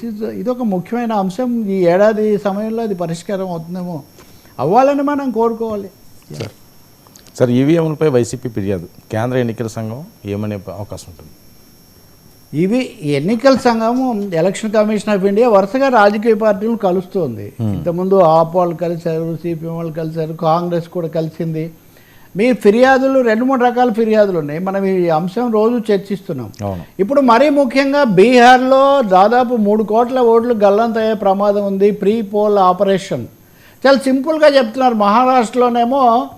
This is ఇది ఒక ముఖ్యమైన అంశం. ఈ ఏడాది సమయంలో అది పరిష్కారం అవుతుందేమో అవ్వాలని మనం కోరుకోవాలి. సార్ ఈవీఎంలపై వైసీపీ ఫిర్యాదు. కేంద్ర ఎన్నికల సంఘం ఏమనే అవకాశం ఉంటుంది? ఇవి ఎన్నికల సంఘము ఎలక్షన్ కమిషన్ ఆఫ్ ఇండియా వరుసగా రాజకీయ పార్టీలను కలుస్తుంది. ఇంతకుముందు ఆప్ వాళ్ళు కలిశారు సిపిఎం వాళ్ళు కలిశారు కాంగ్రెస్ కూడా కలిసింది. మీ ఫిర్యాదులు రెండు మూడు రకాల ఫిర్యాదులు ఉన్నాయి. మనం ఈ అంశం రోజు చర్చిస్తున్నాం. ఇప్పుడు మరీ ముఖ్యంగా బీహార్లో దాదాపు మూడు కోట్ల ఓట్లు గల్లంతయ్యే ప్రమాదం ఉంది. Pre poll operation. చాలా సింపుల్గా చెప్తున్నారు. మహారాష్ట్రలోనేమో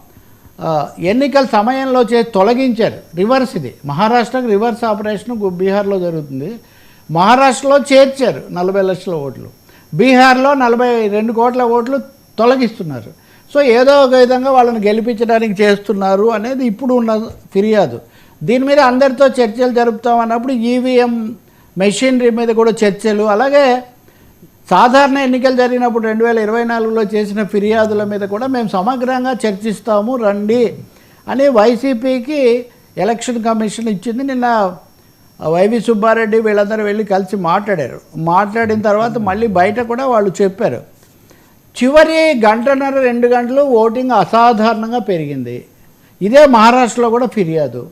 ఎన్నికల సమయంలో చే తొలగించారు. రివర్స్ ఇది. మహారాష్ట్రకు రివర్స్ ఆపరేషన్ బీహార్లో జరుగుతుంది. మహారాష్ట్రలో చేర్చారు నలభై లక్షల ఓట్లు. బీహార్లో నలభై రెండు కోట్ల ఓట్లు తొలగిస్తున్నారు. సో ఏదో ఒక విధంగా వాళ్ళని గెలిపించడానికి చేస్తున్నారు అనేది ఇప్పుడు ఉన్న ఫిర్యాదు. దీని మీద అందరితో చర్చలు జరుపుతాం అన్నప్పుడు ఈవీఎం మెషినరీ మీద కూడా చర్చలు. అలాగే సాధారణ ఎన్నికలు జరిగినప్పుడు రెండు వేల ఇరవై నాలుగులో చేసిన ఫిర్యాదుల మీద కూడా మేము సమగ్రంగా చర్చిస్తాము రండి అని వైసీపీకి ఎలక్షన్ కమిషన్ ఇచ్చింది. నిన్న వైవి సుబ్బారెడ్డి వీళ్ళందరూ వెళ్ళి కలిసి మాట్లాడారు. మాట్లాడిన తర్వాత మళ్ళీ బయట కూడా వాళ్ళు చెప్పారు. చివరి గంటన్నర రెండు గంటలు ఓటింగ్ అసాధారణంగా పెరిగింది. ఇదే మహారాష్ట్రలో కూడా ఫిర్యాదు.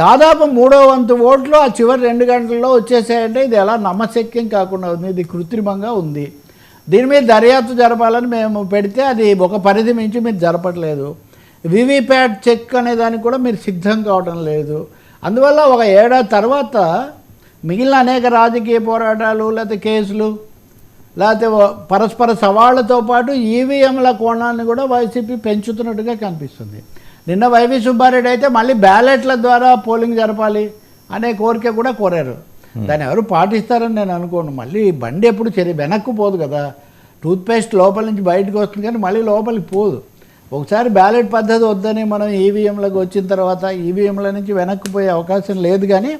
దాదాపు మూడో వంతు ఓట్లు ఆ చివరి రెండు గంటల్లో వచ్చేసాయంటే ఇది ఎలా నమ్మశక్యం కాకుండా ఉంది? ఇది కృత్రిమంగా ఉంది. దీని మీద దర్యాప్తు జరపాలని మేము పెడితే అది ఒక పరిధి మించి మీరు జరపట్లేదు. వివిప్యాట్ చెక్ అనే దానికి కూడా మీరు సిద్ధం కావడం లేదు. అందువల్ల ఒక ఏడాది తర్వాత మిగిలిన అనేక రాజకీయ పోరాటాలు లేకపోతే కేసులు లేకపోతే పరస్పర సవాళ్ళతో పాటు ఈవీఎంల కోణాన్ని కూడా వైసీపీ పెంచుతున్నట్టుగా కనిపిస్తుంది. నిన్న వైవి సుబ్బారెడ్డి అయితే మళ్ళీ బ్యాలెట్ల ద్వారా పోలింగ్ జరపాలి అనే కోరిక కూడా కోరారు. దాన్ని ఎవరు పాటిస్తారని నేను అనుకోను. మళ్ళీ బండి ఎప్పుడు చెరి వెనక్కు పోదు కదా. టూత్పేస్ట్ లోపల నుంచి బయటకు వస్తుంది కానీ మళ్ళీ లోపలికి పోదు. ఒకసారి బ్యాలెట్ పద్ధతి వద్దని మనం ఈవీఎంలకు వచ్చిన తర్వాత ఈవీఎంల నుంచి వెనక్కి పోయే అవకాశం లేదు కానీ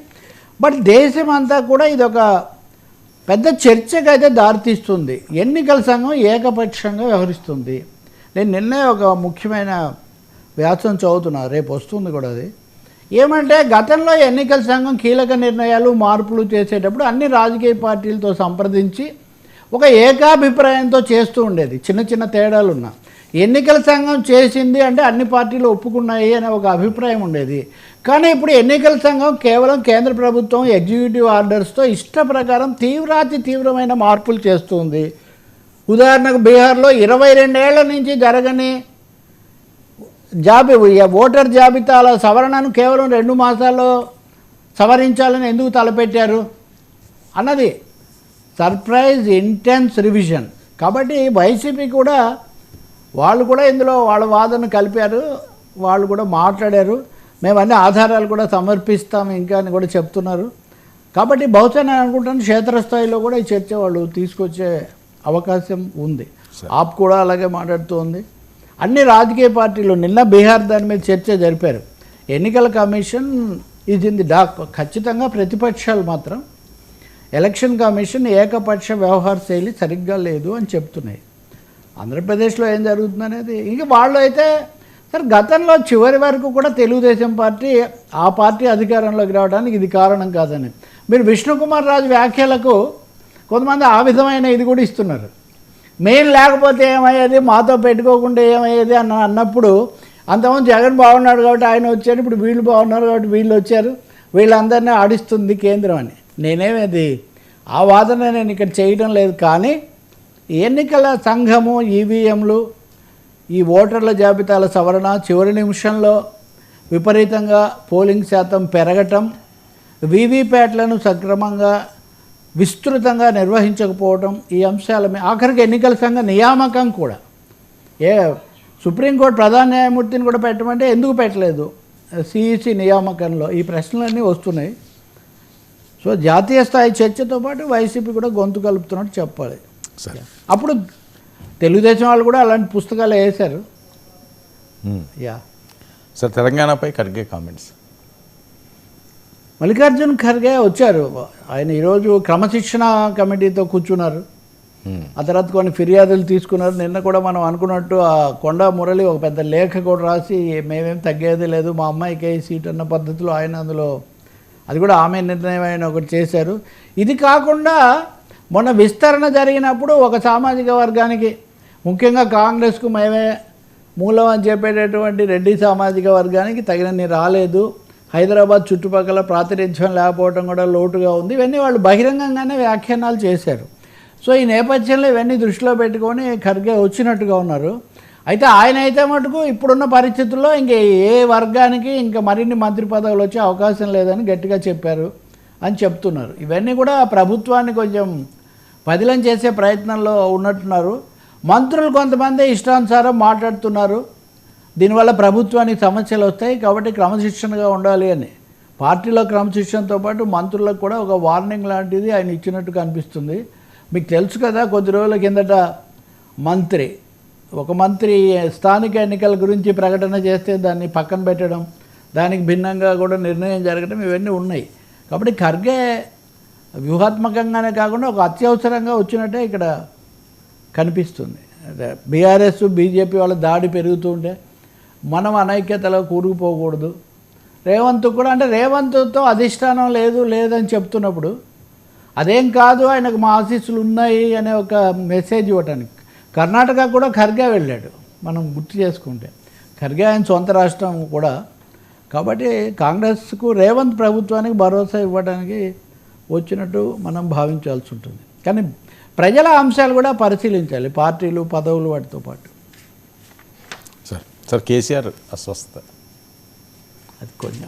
బట్ దేశం అంతా కూడా ఇది ఒక పెద్ద చర్చకు అయితే దారితీస్తుంది. ఎన్నికల సంఘం ఏకపక్షంగా వ్యవహరిస్తుంది. నేను నిన్నే ఒక ముఖ్యమైన వ్యాసం చదువుతున్నా రేపు వస్తుంది కూడా అది. ఏమంటే గతంలో ఎన్నికల సంఘం కీలక నిర్ణయాలు మార్పులు చేసేటప్పుడు అన్ని రాజకీయ పార్టీలతో సంప్రదించి ఒక ఏకాభిప్రాయంతో చేస్తూ ఉండేది. చిన్న చిన్న తేడాలు ఉన్నా ఎన్నికల సంఘం చేసింది అంటే అన్ని పార్టీలు ఒప్పుకున్నాయి అనే ఒక అభిప్రాయం ఉండేది. కానీ ఇప్పుడు ఎన్నికల సంఘం కేవలం కేంద్ర ప్రభుత్వం ఎగ్జిక్యూటివ్ ఆర్డర్స్తో ఇష్ట ప్రకారం తీవ్రాతి తీవ్రమైన మార్పులు చేస్తుంది. ఉదాహరణకు బీహార్లో ఇరవై రెండేళ్ళ నుంచి జరగని జాబి ఓటర్ జాబితాల సవరణను కేవలం రెండు మాసాల్లో సవరించాలని ఎందుకు తలపెట్టారు? అన్నది సర్ప్రైజ్ ఇంటెన్స్ రివిజన్. కాబట్టి వైసీపీ కూడా వాళ్ళు కూడా ఇందులో వాళ్ళ వాదన కలిపారు వాళ్ళు కూడా మాట్లాడారు. మేము అన్ని ఆధారాలు కూడా సమర్పిస్తాం ఇంకా అని కూడా చెప్తున్నారు. కాబట్టి బహుశా నేను అనుకుంటాను క్షేత్రస్థాయిలో కూడా ఈ చర్చ వాళ్ళు తీసుకొచ్చే అవకాశం ఉంది. ఆప్ కూడా అలాగే మాట్లాడుతూ అన్ని రాజకీయ పార్టీలు నిన్న బీహార్ దాని మీద చర్చ జరిపారు. ఎన్నికల కమిషన్ ఇది ఇన్ ది డాక్ ఖచ్చితంగా ప్రతిపక్షాలు మాత్రం ఎలక్షన్ కమిషన్ ఏకపక్ష వ్యవహార శైలి సరిగ్గా లేదు అని చెప్తున్నాయి. ఆంధ్రప్రదేశ్లో ఏం జరుగుతుంది అనేది ఇంక వాళ్ళు అయితే సరే గతంలో చివరి వరకు కూడా తెలుగుదేశం పార్టీ ఆ పార్టీ అధికారంలోకి రావడానికి ఇది కారణం కాదని. మీరు విష్ణుకుమార్ రాజు వ్యాఖ్యలకు కొంతమంది ఆ విధమైన ఇది కూడా ఇస్తున్నారు. మెయిన్ లేకపోతే ఏమయ్యేది? మాతో పెట్టుకోకుండా ఏమయ్యేది? అన్న అన్నప్పుడు అంతకుముందు జగన్ బాగున్నాడు కాబట్టి ఆయన వచ్చారు ఇప్పుడు వీళ్ళు బాగున్నారు కాబట్టి వీళ్ళు వచ్చారు. వీళ్ళందరినీ ఆడిస్తుంది కేంద్రం అని. నేనేమేది? ఆ వాదన నేను ఇక్కడ చేయడం లేదు. కానీ ఎన్నికల సంఘము ఈవీఎంలు ఈ ఓటర్ల జాబితాల సవరణ చివరి నిమిషంలో విపరీతంగా పోలింగ్ శాతం పెరగటం వీవీప్యాట్లను సక్రమంగా విస్తృతంగా నిర్వహించకపోవడం ఈ అంశాల మీద ఆఖరికి ఎన్నికల సంఘ నియామకం కూడా. ఏ సుప్రీంకోర్టు ప్రధాన న్యాయమూర్తిని కూడా పెట్టమంటే ఎందుకు పెట్టలేదు? సిఈసి నియామకంలో ఈ ప్రశ్నలన్నీ వస్తున్నాయి. సో జాతీయ స్థాయి చర్చతో పాటు వైసీపీ కూడా గొంతు కలుపుతున్నట్టు చెప్పాలి. సరే. అప్పుడు తెలుగుదేశం వాళ్ళు కూడా అలాంటి పుస్తకాలు వేశారు. మ్మ్. యా. సార్ తెలంగాణపై ఖర్గే కామెంట్స్. మల్లికార్జున్ ఖర్గే వచ్చారు. ఆయన ఈరోజు క్రమశిక్షణ కమిటీతో కూర్చున్నారు. మ్మ్. ఆ తర్వాత కొన్ని ఫిర్యాదులు తీసుకున్నారు. నిన్న కూడా మనం అనుకున్నట్టు ఆ కొండ మురళి ఒక పెద్ద లేఖ కూడా రాసి మేమేం తగ్గేది లేదు మా అమ్మాయికి సీట్ అన్న పద్ధతిలో ఆయన అందులో అది కూడా ఆమె నిర్ణయం ఆయన ఒకటి చేశారు. ఇది కాకుండా మొన్న విస్తరణ జరిగినప్పుడు ఒక సామాజిక వర్గానికి ముఖ్యంగా కాంగ్రెస్కు మేమే మూలం అని చెప్పేటటువంటి రెడ్డి సామాజిక వర్గానికి తగినన్ని రాలేదు. హైదరాబాద్ చుట్టుపక్కల ప్రాతినిధ్యం లేకపోవడం కూడా లోటుగా ఉంది. ఇవన్నీ వాళ్ళు బహిరంగంగానే వ్యాఖ్యానాలు చేశారు. సో ఈ నేపథ్యంలో ఇవన్నీ దృష్టిలో పెట్టుకొని ఖర్గే వచ్చినట్టుగా ఉన్నారు. అయితే ఆయన అయితే మటుకు ఇప్పుడున్న పరిస్థితుల్లో ఇంక ఏ వర్గానికి ఇంకా మరిన్ని మంత్రి పదవులు వచ్చే అవకాశం లేదని గట్టిగా చెప్పారు అని చెప్తున్నారు. ఇవన్నీ కూడా ప్రభుత్వాన్ని కొంచెం పదిలం చేసే ప్రయత్నంలో ఉన్నట్టున్నారు. మంత్రులు కొంతమంది ఇష్టానుసారం మాట్లాడుతున్నారు. దీనివల్ల ప్రభుత్వానికి సమస్యలు వస్తాయి కాబట్టి క్రమశిక్షణగా ఉండాలి అని. పార్టీలో క్రమశిక్షణతో పాటు మంత్రులకు కూడా ఒక వార్నింగ్ లాంటిది ఆయన ఇచ్చినట్టు కనిపిస్తుంది. మీకు తెలుసు కదా కొద్ది రోజుల కిందట మంత్రి ఒక మంత్రి స్థానిక ఎన్నికల గురించి ప్రకటన చేస్తే దాన్ని పక్కన పెట్టడం దానికి భిన్నంగా కూడా నిర్ణయం జరగడం ఇవన్నీ ఉన్నాయి. కాబట్టి ఖర్గే వ్యూహాత్మకంగానే కాకుండా ఒక అత్యవసరంగా వచ్చినట్టే ఇక్కడ కనిపిస్తుంది. అదే బీఆర్ఎస్ బీజేపీ వాళ్ళ దాడి పెరుగుతూ ఉంటే మనం అనైక్యతలో కూరుకుపోకూడదు. రేవంత్ కూడా అంటే రేవంత్తో అధిష్టానం లేదు లేదని చెప్తున్నప్పుడు అదేం కాదు ఆయనకు మా ఆశీస్సులు ఉన్నాయి అనే ఒక మెసేజ్ ఇవ్వటానికి. కర్ణాటక కూడా ఖర్గే వెళ్ళాడు మనం గుర్తు చేసుకుంటే. ఖర్గే ఆయన సొంత రాష్ట్రం కూడా. కాబట్టి కాంగ్రెస్కు రేవంత్ ప్రభుత్వానికి భరోసా ఇవ్వడానికి వచ్చినట్టు మనం భావించాల్సి ఉంటుంది. కానీ ప్రజల అంశాలు కూడా పరిశీలించాలి పార్టీలు పదవులు వాటితో పాటు. సార్ సార్ కేసీఆర్ అస్వస్థత అది కొన్ని